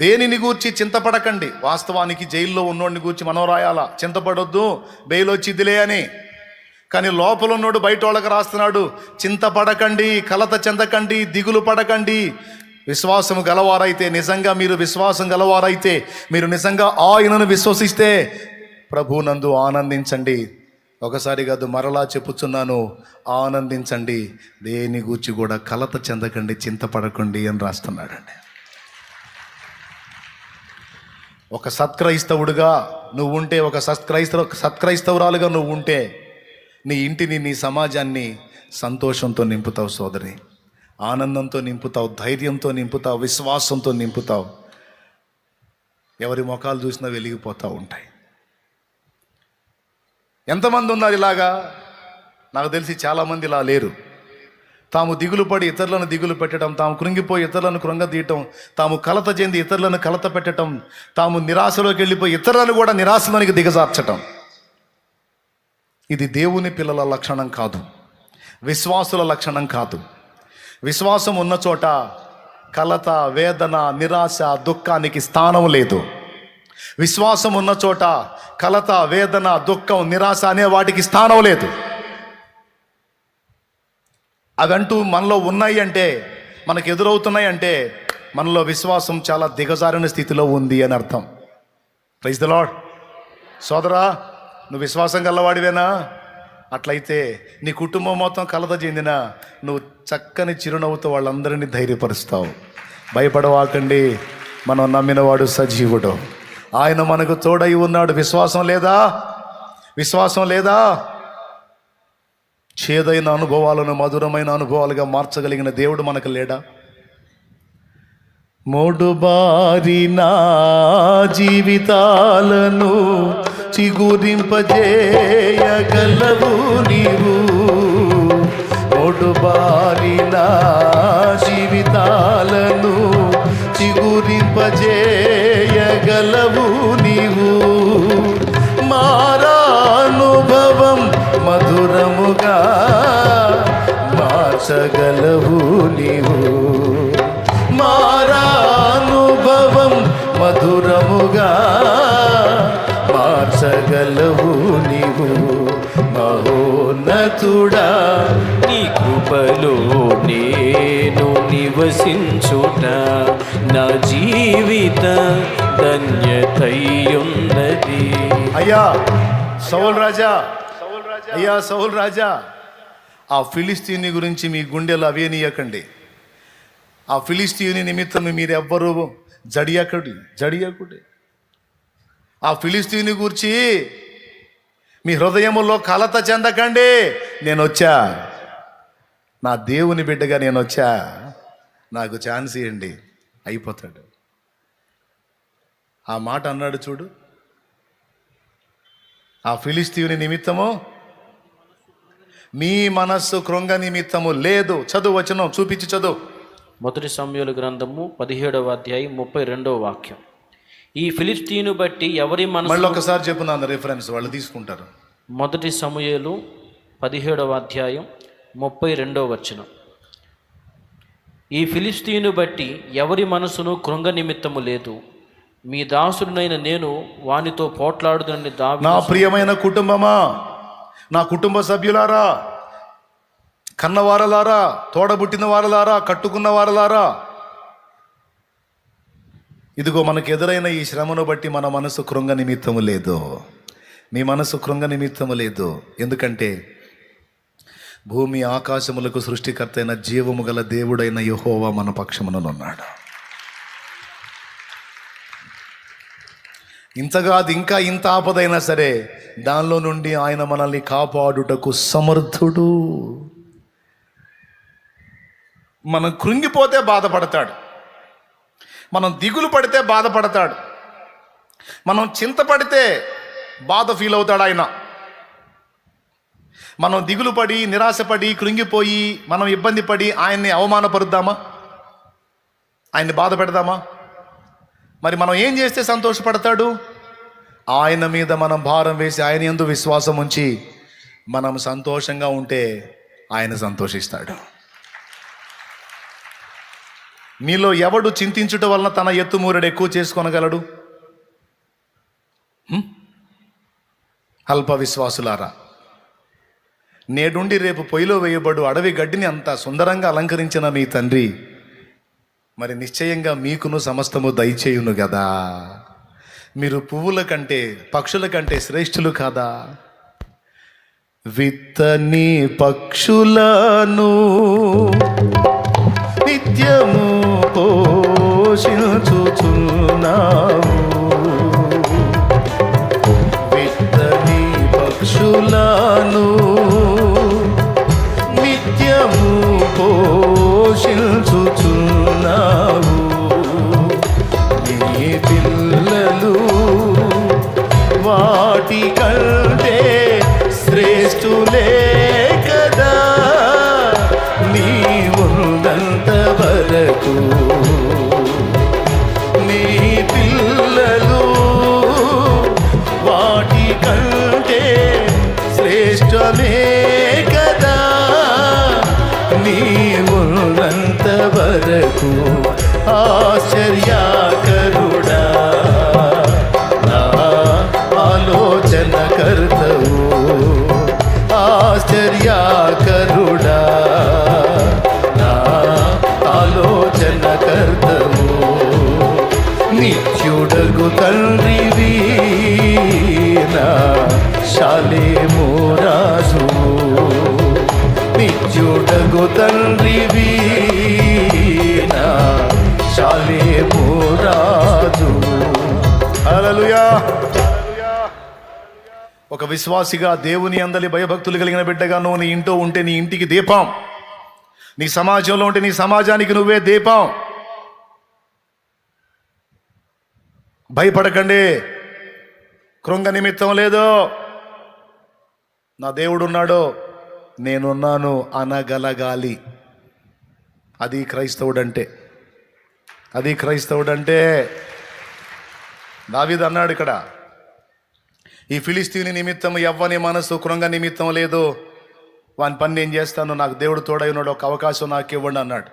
దేనిని గూర్చి చింతపడకండి? వాస్తవానికి జైల్లో ఉన్నోడిని గూర్చి మనం రాయాలా? చింతపడొద్దు బెయిల్ వచ్చిద్దిలే అని. కానీ లోపల ఉన్నోడు బయట వాళ్ళకి రాస్తున్నాడు చింతపడకండి కలత చెందకండి దిగులు పడకండి. విశ్వాసం గలవారైతే నిజంగా మీరు విశ్వాసం గలవారైతే మీరు నిజంగా ఆయనను విశ్వసిస్తే ప్రభునందు ఆనందించండి. ఒకసారి కాదు మరలా చెప్పుచున్నాను ఆనందించండి. దేని గూర్చి కూడా కలత చెందకండి చింతపడకండి అని రాస్తున్నాడండి. ఒక సత్క్రైస్తవుడుగా నువ్వు ఉంటే ఒక సత్క్రైస్తవ సత్క్రైస్తవురాలుగా నువ్వు ఉంటే నీ ఇంటిని నీ సమాజాన్ని సంతోషంతో నింపుతావు సోదరి. ఆనందంతో నింపుతావు ధైర్యంతో నింపుతావు విశ్వాసంతో నింపుతావు. ఎవరి ముఖాలు చూసినా వెలిగిపోతూ ఉంటాయి. ఎంతమంది ఉన్నారు ఇలాగా? నాకు తెలిసి చాలామంది ఇలా లేరు. తాము దిగులు పడి ఇతరులను దిగులు పెట్టడం తాము కృంగిపోయి ఇతరులను కృంగదీయటం తాము కలత చెంది ఇతరులను కలత పెట్టడం తాము నిరాశలోకి వెళ్ళిపోయి ఇతరులను కూడా నిరాశలోనికి దిగజార్చటం. ఇది దేవుని పిల్లల లక్షణం కాదు. విశ్వాసుల లక్షణం కాదు. విశ్వాసం ఉన్న చోట కలత వేదన నిరాశ దుఃఖానికి స్థానం లేదు. విశ్వాసం ఉన్న చోట కలత వేదన దుఃఖం నిరాశ అనే వాటికి స్థానం లేదు. అవంటూ మనలో ఉన్నాయి అంటే మనకు ఎదురవుతున్నాయి అంటే మనలో విశ్వాసం చాలా దిగజారిన స్థితిలో ఉంది అని అర్థం. ప్రైజ్ ద లాడ్ సోదరా నువ్వు విశ్వాసం గలవాడివేనా? అట్లయితే నీ కుటుంబం మొత్తం కలత చెందిన నువ్వు చక్కని చిరునవ్వుతో వాళ్ళందరినీ ధైర్యపరుస్తావు. భయపడవాకండి మనం నమ్మినవాడు సజీవుడు. ఆయన మనకు తోడై ఉన్నాడు. విశ్వాసం లేదా? విశ్వాసం లేదా? చేదైన అనుభవాలను మధురమైన అనుభవాలుగా మార్చగలిగిన దేవుడు మనకు లేడా? మూడు నా జీవితాలను చిగురింపజేయగలవు నీవు. మూడు నా జీవితాలను చిగురింపజేయగలవు నీవు. మారా మార్చగలవు నీవు మారానుభవం మధురముగా మార్చగలవు నీవు మహోన్నతుడా నీ కృపలో నేను నివసించుట. నా జీవిత ధన్యతయ్యున్నది అయ్యా సౌల్ రాజా. అయ్యా సౌల్ రాజా. ఆ ఫిలిస్తీని గురించి మీ గుండెలు అవేనీయకండి ఆ ఫిలిస్తీని నిమిత్తం మీరు ఎవ్వరు జడియకడి జడియకుడి. ఆ ఫిలిస్తీని గురించి మీ హృదయములో కలత చెందకండి. నేను వచ్చా నా దేవుని బిడ్డగా నేను వచ్చా నాకు ఛాన్స్ ఇవ్వండి అయిపోతాడు. ఆ మాట అన్నాడు చూడు. ఆ ఫిలిస్తీయుని నిమిత్తము మీ మనస్సు కృంగ నిమిత్తము లేదు. చదువు వచనం చూపించి చదువు. మొదటి సమయాల గ్రంథము పదిహేడవ అధ్యాయం ముప్పై రెండవ వాక్యం. ఈ ఫిలిస్తీను బట్టి ఎవరి మనసు మళ్ళీ ఒకసారి చెప్పు నాన్న రిఫరెన్స్ వాళ్ళు తీసుకుంటారు. మొదటి సమయలు పదిహేడవ అధ్యాయం ముప్పై రెండవ వచనం. ఈ ఫిలిస్తీను బట్టి ఎవరి మనసును కృంగ నిమిత్తము లేదు. మీ దాసుడినైన నేను వానితో పోట్లాడుదని దావి నా ప్రియమైన కుటుంబమా? నా కుటుంబ సభ్యులారా కన్నవారలారా తోడబుట్టిన వారలారా కట్టుకున్న వారలారా ఇదిగో మనకు ఎదురైన ఈ శ్రమను బట్టి మన మనసు కృంగ నిమిత్తము లేదు. మీ మనసు కృంగ నిమిత్తము లేదు. ఎందుకంటే భూమి ఆకాశములకు సృష్టికర్త అయిన జీవము గల దేవుడైన యహోవా మన పక్షముననున్నాడు. ఇంతగా అది ఇంకా ఇంత ఆపదైనా సరే దానిలో నుండి ఆయన మనల్ని కాపాడుటకు సమర్థుడు. మనం కృంగిపోతే బాధపడతాడు. మనం దిగులు పడితే బాధపడతాడు. మనం చింతపడితే బాధ ఫీల్ అవుతాడు ఆయన. మనం దిగులు పడి నిరాశపడి కృంగిపోయి మనం ఇబ్బంది పడి ఆయన్ని అవమానపరుద్దామా? ఆయన్ని బాధ పెడదామా? మరి మనం ఏం చేస్తే సంతోషపడతాడు? ఆయన మీద మనం భారం వేసి ఆయన ఎందు విశ్వాసం ఉంచి మనం సంతోషంగా ఉంటే ఆయన సంతోషిస్తాడు. మీలో ఎవడు చింతించుట వలన తన ఎత్తుమూరెడు ఎక్కువ చేసుకొనగలడు? అల్ప విశ్వాసులారా నేడుండి రేపు పొయ్యిలో వేయబడు అడవి గడ్డిని అంత సుందరంగా అలంకరించిన మీ తండ్రి మరి నిశ్చయంగా మీకును సమస్తము దయచేయును కదా మీరు పువ్వుల కంటే పక్షుల కంటే శ్రేష్ఠులు కాదా? విత్తని పక్షులను నిత్యము పోషించుచున్నావు విత్తని పక్షులను ఉన్నంత వరకు నీ పిల్లలు వాటి కంటే శ్రేష్టమే కదా. నీ ఉన్నంత వరకు ఆశ్చర్యాకరుడా. నల్గు తండ్రివి నా శాలేమో రాజు నిత్యుడగు తండ్రివి నా శాలేమో రాజు అలలుయా ఒక విశ్వాసిగా దేవుని అందలి భయభక్తులు కలిగిన బిడ్డగా నువ్వు నీ ఇంట్లో ఉంటే నీ ఇంటికి దీపం. నీ సమాజంలో ఉంటే నీ సమాజానికి నువ్వే దీపం. భయపడకండి. కృంగ నిమిత్తం లేదు. నా దేవుడు ఉన్నాడు. నేనున్నాను అనగలగాలి. అది క్రైస్తవుడంటే. అది క్రైస్తవుడంటే. దావిద్ అన్నాడు ఇక్కడ. ఈ ఫిలిస్తీని నిమిత్తం ఎవ్వని మనసు కృంగ నిమిత్తం లేదు. వాని పని నేను చేస్తాను? నాకు దేవుడు తోడై ఉన్నాడు. ఒక అవకాశం నాకు ఇవ్వండి అన్నాడు.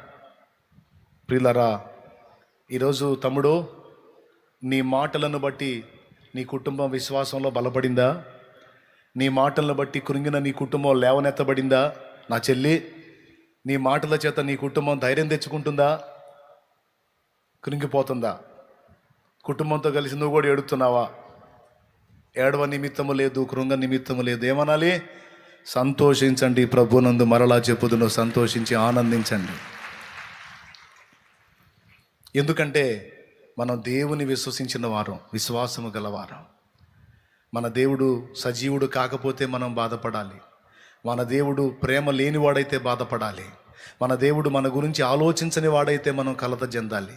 ప్రిలరా ఈరోజు తమ్ముడు నీ మాటలను బట్టి నీ కుటుంబం విశ్వాసంలో బలపడిందా? నీ మాటలను బట్టి కృంగిన నీ కుటుంబం లేవనెత్తబడిందా? నా చెల్లి నీ మాటల చేత నీ కుటుంబం ధైర్యం తెచ్చుకుంటుందా? కృంగిపోతుందా? కుటుంబంతో కలిసి నువ్వు కూడా ఏడుతున్నావా? ఏడవ నిమిత్తము లేదు కృంగ నిమిత్తము లేదు. ఏమనాలి? సంతోషించండి ప్రభునందు మరలా చెప్పుదును సంతోషించి ఆనందించండి. ఎందుకంటే మనం దేవుని విశ్వసించిన వారం విశ్వాసము గలవారం మన దేవుడు సజీవుడు కాకపోతే మనం బాధపడాలి. మన దేవుడు ప్రేమ లేనివాడైతే బాధపడాలి. మన దేవుడు మన గురించి ఆలోచించని వాడైతే మనం కలత చెందాలి.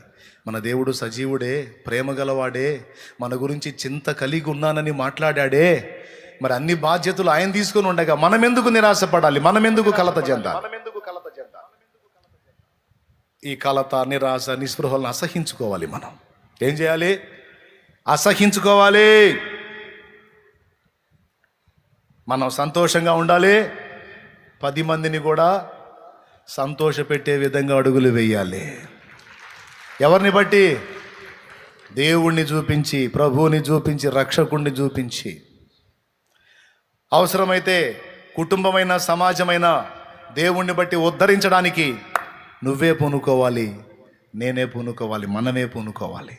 మన దేవుడు సజీవుడే ప్రేమ గలవాడే మన గురించి చింత కలిగి ఉన్నానని మాట్లాడాడే. మరి అన్ని బాధ్యతలు ఆయన తీసుకొని ఉండగా మనం ఎందుకు నిరాశపడాలి మనం ఎందుకు కలత చెందాలి? ఈ కలత నిరాశ నిస్పృహలను అసహించుకోవాలి మనం. ఏం చేయాలి? అసహించుకోవాలి. మనం సంతోషంగా ఉండాలి. పది మందిని కూడా సంతోషపెట్టే విధంగా అడుగులు వేయాలి. ఎవరిని బట్టి? దేవుణ్ణి చూపించి ప్రభువుని చూపించి రక్షకుణ్ణి చూపించి. అవసరమైతే కుటుంబమైన సమాజమైన దేవుణ్ణి బట్టి ఉద్ధరించడానికి నువ్వే పూనుకోవాలి. నేనే పూనుకోవాలి మనమే పూనుకోవాలి.